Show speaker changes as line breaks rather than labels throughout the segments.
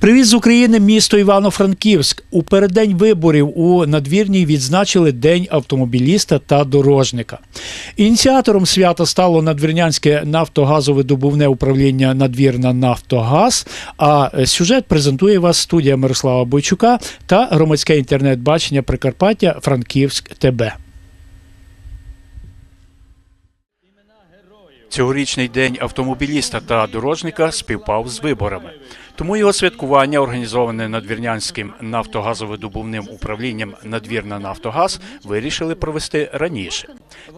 Привіт з України, місто Івано-Франківськ. У переддень виборів у надвірній відзначили День автомобіліста та дорожника. Ініціатором свята стало надвірнянське нафтогазовидобувне управління Надвірна Нафтогаз. А сюжет презентує вас студія Мирослава Бойчука та громадське інтернет-бачення Прикарпаття Франківськ ТБ. Цьогорічний день автомобіліста та дорожника співпав з виборами. Тому його святкування, організоване надвірнянським нафтогазовидобувним управлінням Надвірна Нафтогаз, вирішили провести раніше.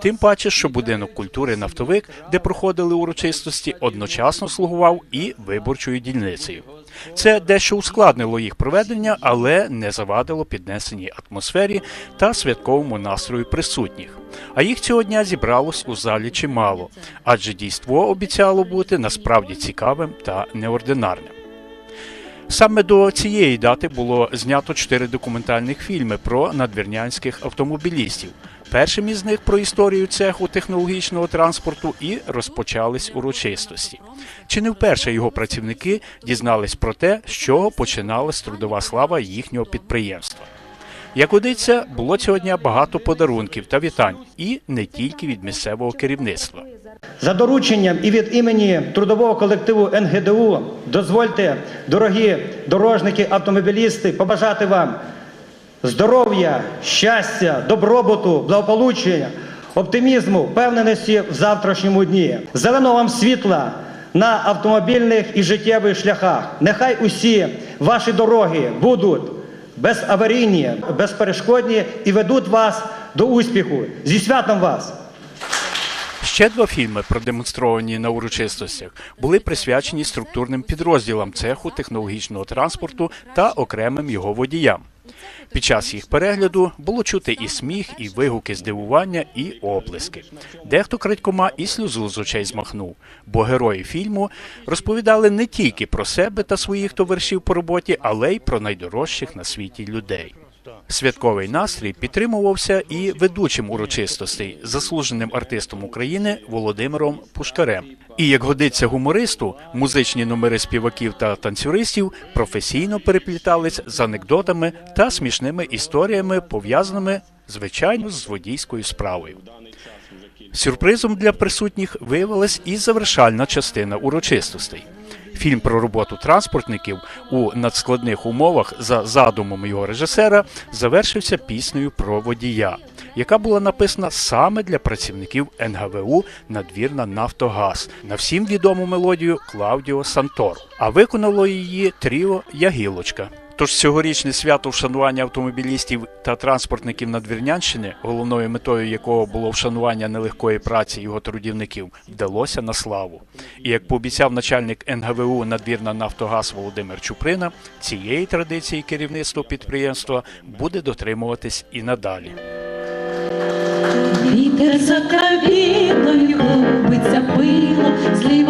Тим паче, що будинок культури нафтовик, де проходили урочистості, одночасно слугував і виборчою дільницею. Це дещо ускладнило їх проведення, але не завадило піднесеній атмосфері та святковому настрою присутніх. А їх цього дня зібралось у залі чимало, адже дійство обіцяло бути насправді цікавим та неординарним. Саме до цієї дати було знято чотири документальних фільми про надвірнянських автомобілістів. Першим із них про історію цеху технологічного транспорту і розпочались урочистості. Чи не вперше його працівники дізнались про те, з чого починалась трудова слава їхнього підприємства. Як годиться, було цього дня багато подарунків та вітань, і не тільки від місцевого керівництва.
За дорученням і від імені трудового колективу НГДУ дозвольте, дорогі дорожники, автомобілісти, побажати вам здоров'я, щастя, добробуту, благополуччя, оптимізму, впевненості в завтрашньому дні, зеленого вам світла на автомобільних і життєвих шляхах. Нехай усі ваші дороги будуть безаварійні, безперешкодні і ведуть вас до успіху. Зі святом вас!
Ще два фільми, продемонстровані на урочистостях, були присвячені структурним підрозділам цеху технологічного транспорту та окремим його водіям. Під час їх перегляду було чути і сміх, і вигуки здивування, і оплески. Дехто крадькома і сльозу з очей змахнув, бо герої фільму розповідали не тільки про себе та своїх товаришів по роботі, але й про найдорожчих на світі людей. Святковий настрій підтримувався і ведучим урочистостей, заслуженим артистом України Володимиром Пушкарем. І як годиться гумористу, музичні номери співаків та танцюристів професійно переплітались з анекдотами та смішними історіями, пов'язаними звичайно з водійською справою. Сюрпризом для присутніх виявилась і завершальна частина урочистостей. Фільм про роботу транспортників у надскладних умовах за задумом його режисера завершився піснею про водія, яка була написана саме для працівників НГВУ Надвірна Нафтогаз на всім відому мелодію Клаудіо Сантор. А виконало її тріо Ягілочка. Тож цьогорічне свято вшанування автомобілістів та транспортників Надвірнянщини, головною метою якого було вшанування нелегкої праці його трудівників, вдалося на славу. І як пообіцяв начальник НГВУ Надвірна Нафтогаз Володимир Чуприна, цієї традиції керівництво підприємства буде дотримуватись і надалі.
Вітер за кабіною клубиться пило, зліво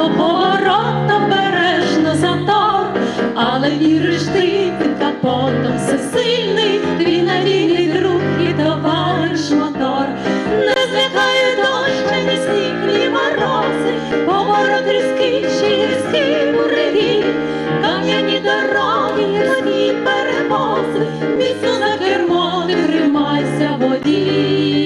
всесильний, твій надійний друг і товариш мотор. Не злякає дощ, ні сніг, ні морози, поворот різкий, чи різкий буревій, кам'яні дороги, одні перевози, міцно за кермо, не тримайся водій.